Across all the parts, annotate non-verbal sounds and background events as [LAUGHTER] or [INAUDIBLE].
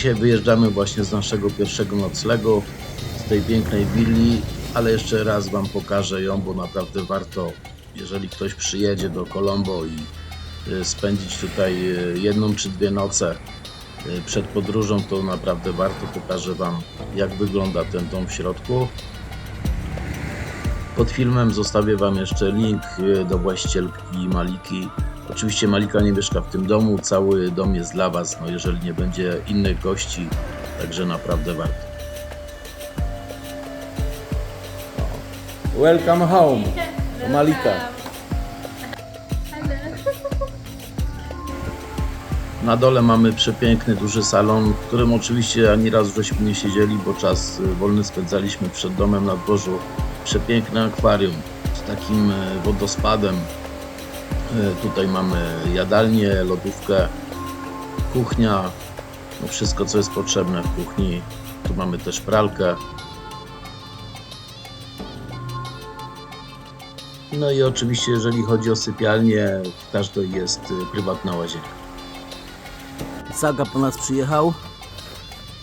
dzisiaj wyjeżdżamy właśnie z naszego pierwszego noclegu, z tej pięknej willi, ale jeszcze raz Wam pokażę ją, bo naprawdę warto, jeżeli ktoś przyjedzie do Colombo i y, spędzić tutaj y, jedną czy dwie noce y, przed podróżą, to naprawdę warto. Pokażę Wam, jak wygląda ten dom w środku. Pod filmem zostawię Wam jeszcze link do właścicielki Maliki. Oczywiście Malika nie mieszka w tym domu, cały dom jest dla Was, no jeżeli nie będzie innych gości, także naprawdę warto. Welcome home, Malika. Na dole mamy przepiękny, duży salon, w którym oczywiście ani razu żeśmy nie siedzieli, bo czas y, wolny spędzaliśmy przed domem na dworzu. Przepiękne akwarium z takim y, wodospadem. Y, Tutaj mamy jadalnię, lodówkę, kuchnia, no wszystko co jest potrzebne w kuchni. Tu mamy też pralkę. No i oczywiście jeżeli chodzi o sypialnię, w każdej jest y, prywatna łazienka. Saga po nas przyjechał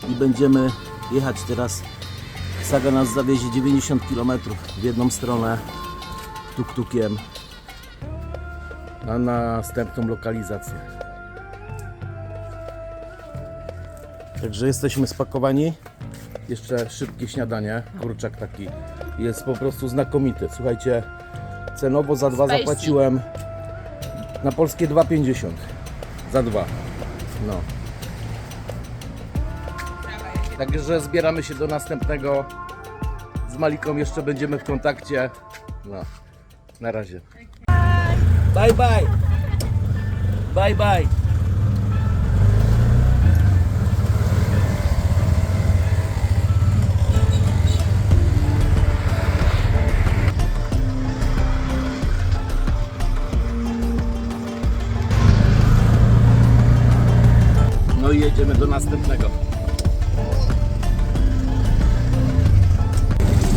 i będziemy jechać teraz. Saga nas zawiezie 90 km w jedną stronę tuk-tukiem na następną lokalizację. Także jesteśmy spakowani. Jeszcze szybkie śniadanie. Kurczak taki jest po prostu znakomity. Słuchajcie, cenowo za dwa Spicy. zapłaciłem na polskie 2,50 za dwa. No. Także zbieramy się do następnego. Z Maliką jeszcze będziemy w kontakcie. No. Na razie. Bye bye. Bye bye. No i jedziemy do następnego.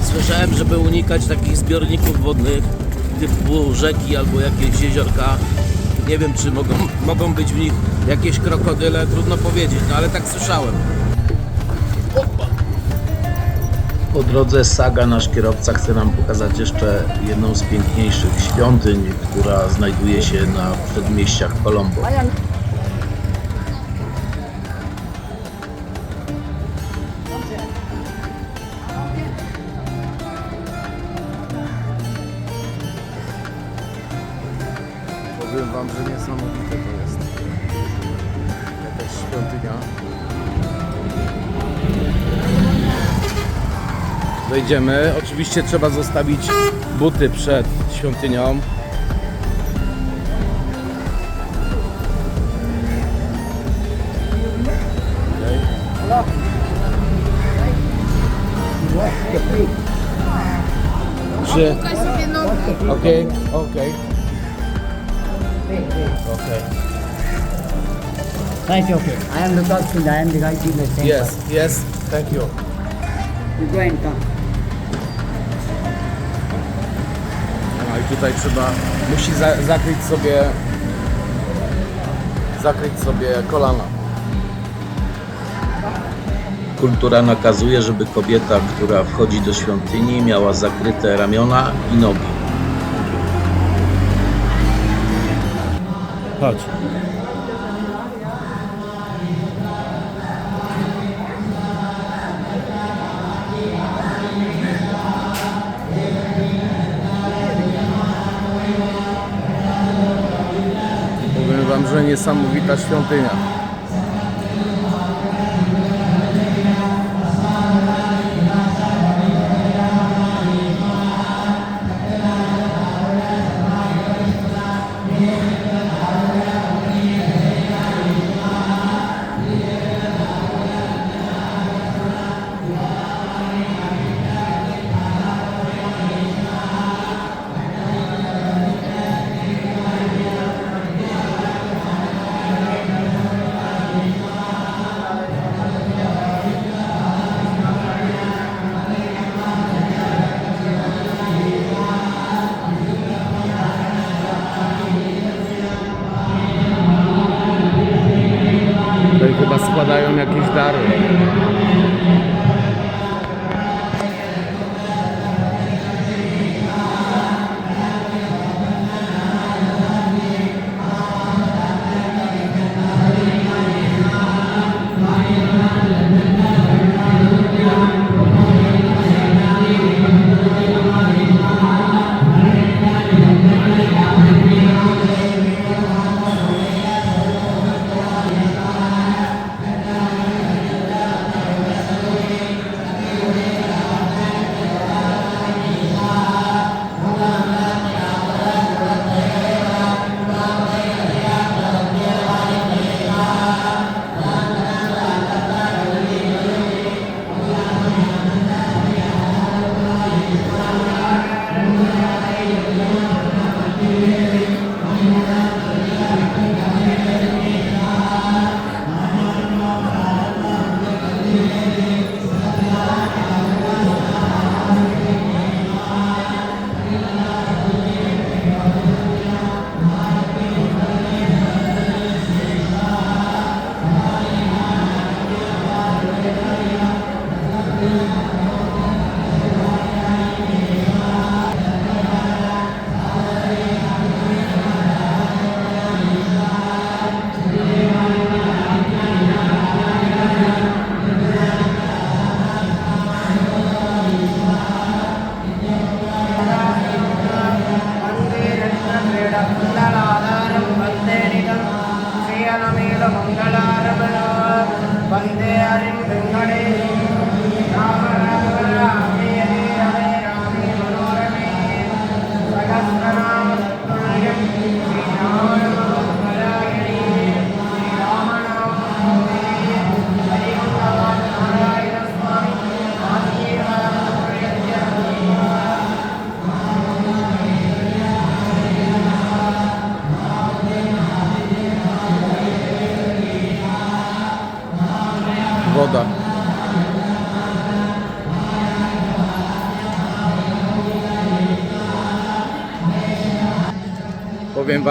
Słyszałem, żeby unikać takich zbiorników wodnych typu rzeki albo jakieś jeziorka. Nie wiem, czy mogą, [LAUGHS] mogą być w nich jakieś krokodyle, trudno powiedzieć, no ale tak słyszałem. Po drodze Saga, nasz kierowca, chce nam pokazać jeszcze jedną z piękniejszych świątyń, która znajduje się na przedmieściach Colombo. Wejdziemy. Oczywiście trzeba zostawić buty przed świątynią. Czy... Okej, okej. Okej. Right, okay. I am the Dutchman, I am the guy. Yes, yes, thank you. You go and come. Tutaj trzeba, musi za, zakryć sobie, zakryć sobie kolana. Kultura nakazuje, żeby kobieta, która wchodzi do świątyni, miała zakryte ramiona i nogi. Chodź. Wam, że niesamowita świątynia.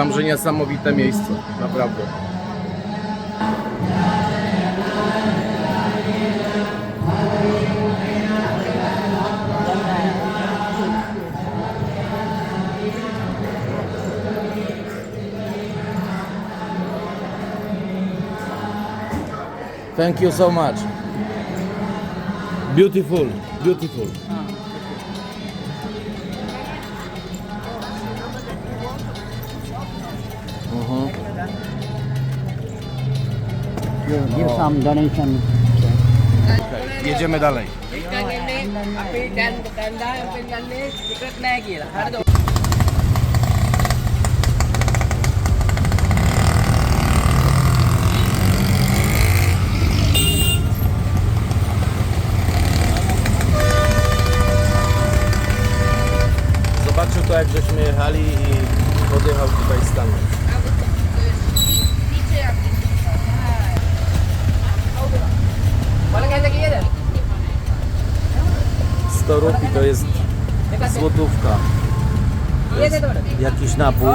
Wam, że niesamowite miejsce, naprawdę. Thank you so much. Beautiful, beautiful. give some donation. Jedziemy dalej. Zobaczył to, jak żeśmy jechali i podjechał tutaj stanąć. 100 rupi to jest złotówka. To jest jakiś napój.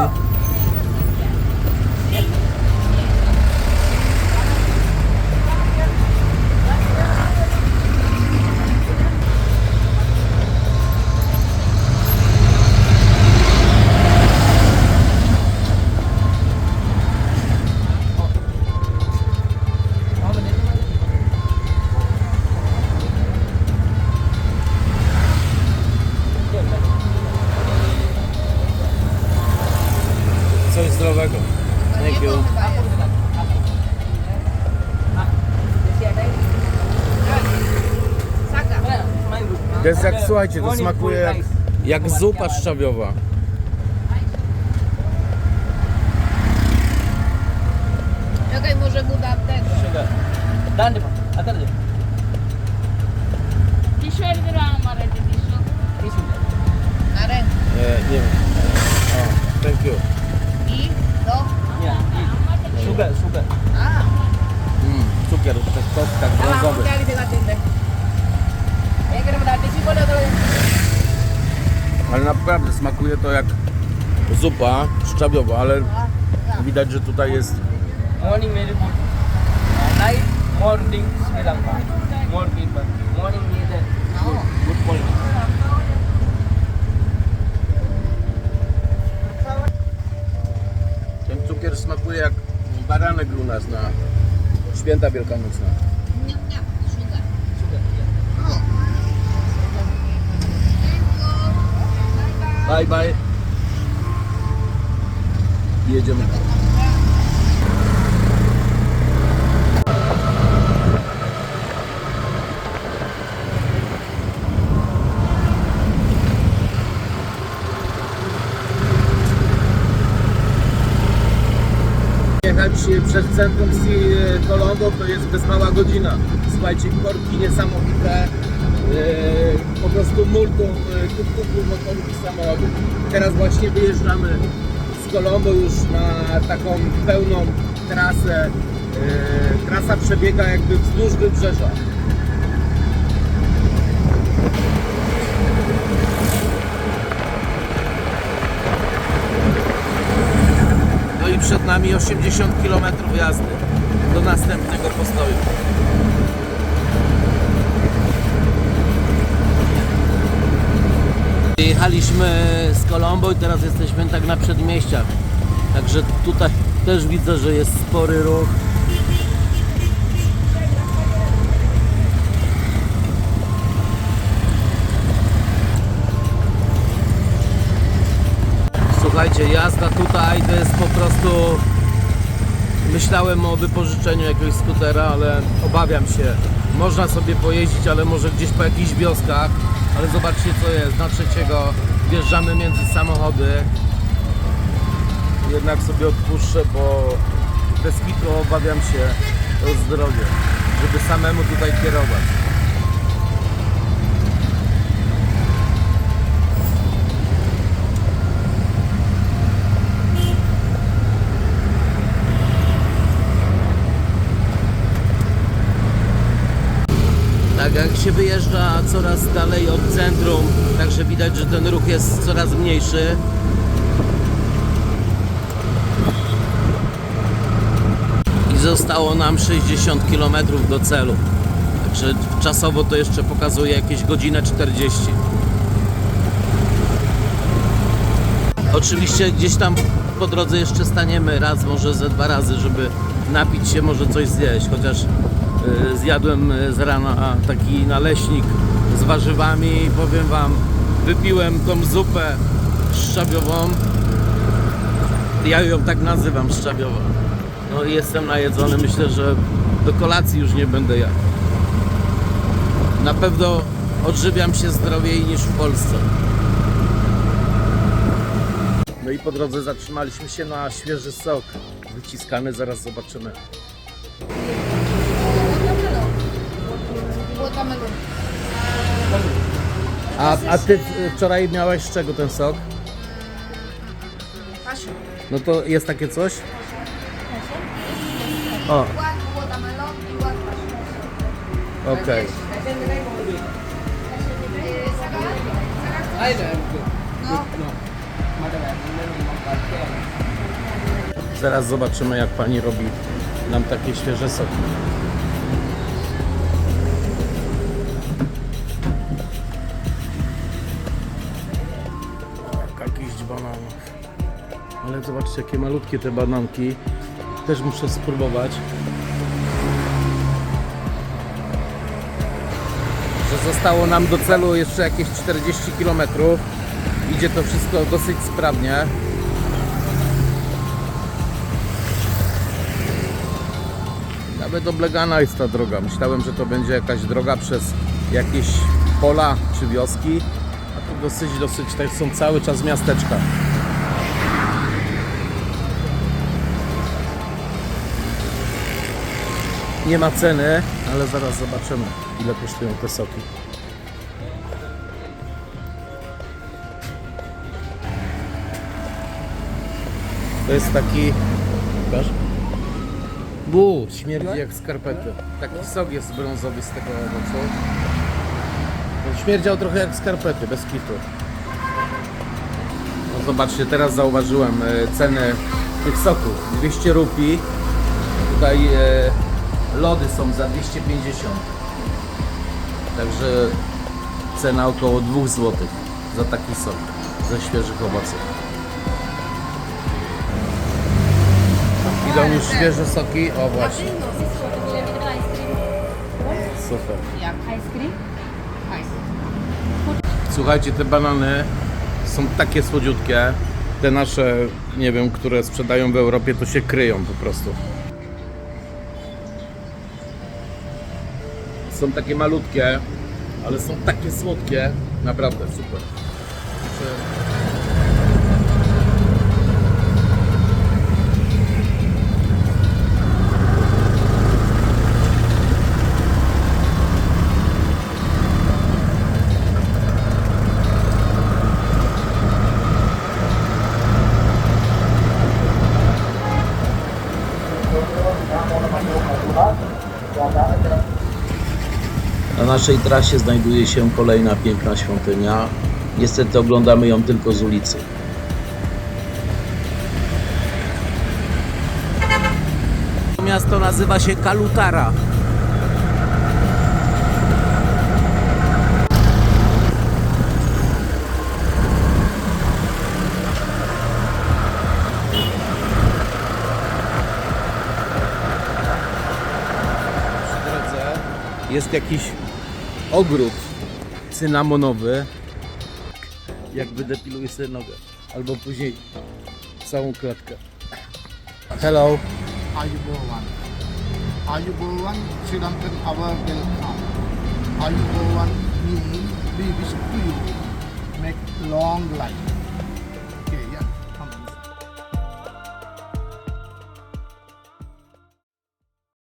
you. To jest jak, słuchajcie, to smakuje jak, jak zupa szczawiowa. Czekaj, może mu dam. Dany pan, a ten nie. T-shirt ale. Nie, nie wiem. sugar, sugar. Hmm, cukier, to tak brązowy. Ale naprawdę smakuje to jak zupa szczawiowa, ale widać, że tutaj jest... Morning very good. Night, morning Sri Lanka. Morning, morning is good morning. Ten cukier smakuje jak baranek u nas na święta wielkanocne. Bye bye. Jedziemy dalej. To jest bez mała godzina. Słuchajcie, korki niesamowite. Yy, po prostu multum yy, tuk-tuków, motorów i samochodów. Teraz właśnie wyjeżdżamy z Colombo już na taką pełną trasę. Yy, trasa przebiega jakby wzdłuż wybrzeża. No przed nami 80 km jazdy do następnego postoju. Jechaliśmy z Colombo i teraz jesteśmy tak na przedmieściach. Także tutaj też widzę, że jest spory ruch. Słuchajcie, jazda tutaj to jest po prostu. Myślałem o wypożyczeniu jakiegoś skutera, ale obawiam się. Można sobie pojeździć, ale może gdzieś po jakichś wioskach. Ale zobaczcie co jest. Na trzeciego wjeżdżamy między samochody. Jednak sobie odpuszczę, bo bez kitu obawiam się o zdrowie, żeby samemu tutaj kierować. Jak się wyjeżdża coraz dalej od centrum, także widać, że ten ruch jest coraz mniejszy. I zostało nam 60 km do celu. Także czasowo to jeszcze pokazuje jakieś godzinę 40. Oczywiście gdzieś tam po drodze jeszcze staniemy raz, może ze dwa razy, żeby napić się, może coś zjeść. Chociaż zjadłem y, z rana taki naleśnik z warzywami i powiem Wam, wypiłem tą zupę szczabiową. Ja ją tak nazywam, szczabiowa. No i jestem najedzony, myślę, że do kolacji już nie będę jadł. Na pewno odżywiam się zdrowiej niż w Polsce. No i po drodze zatrzymaliśmy się na świeży sok wyciskany, zaraz zobaczymy. A, a ty wczoraj miałeś z czego ten sok? No to jest takie coś? O, i okej. Saga? No, Zaraz zobaczymy jak pani robi nam takie świeże soki. Zobaczcie jakie malutkie te bananki. Też muszę spróbować. Że zostało nam do celu jeszcze jakieś 40 km. Idzie to wszystko dosyć sprawnie. Nawet oblegana jest ta droga. Myślałem, że to będzie jakaś droga przez jakieś pola czy wioski. A tu dosyć, dosyć, tak są cały czas miasteczka. Nie ma ceny, ale zaraz zobaczymy, ile kosztują te soki. To jest taki. Pokaż. Bu, śmierdzi jak skarpety. Taki sok jest brązowy z tego owocu. Śmierdział trochę jak skarpety, bez kitu. No zobaczcie, teraz zauważyłem e, ceny tych soków. 200 rupii. Tutaj e, Lody są za 250. Także cena około 2 zł za taki sok ze świeżych owoców. Idą już świeże soki? O właśnie, super. Ice cream? Słuchajcie, te banany są takie słodziutkie. Te nasze, nie wiem, które sprzedają w Europie, to się kryją po prostu. Są takie malutkie, ale są takie słodkie. Naprawdę super. Na naszej trasie znajduje się kolejna piękna świątynia. Niestety oglądamy ją tylko z ulicy. Miasto nazywa się Kalutara. Jest jakiś ogród cynamonowy. Jak wydepiluje sobie nogę. Albo później całą klatkę. Hello. Ayubowan. Ayubowan Sri Lankan our welcome. Ayubowan means we wish to you make long life.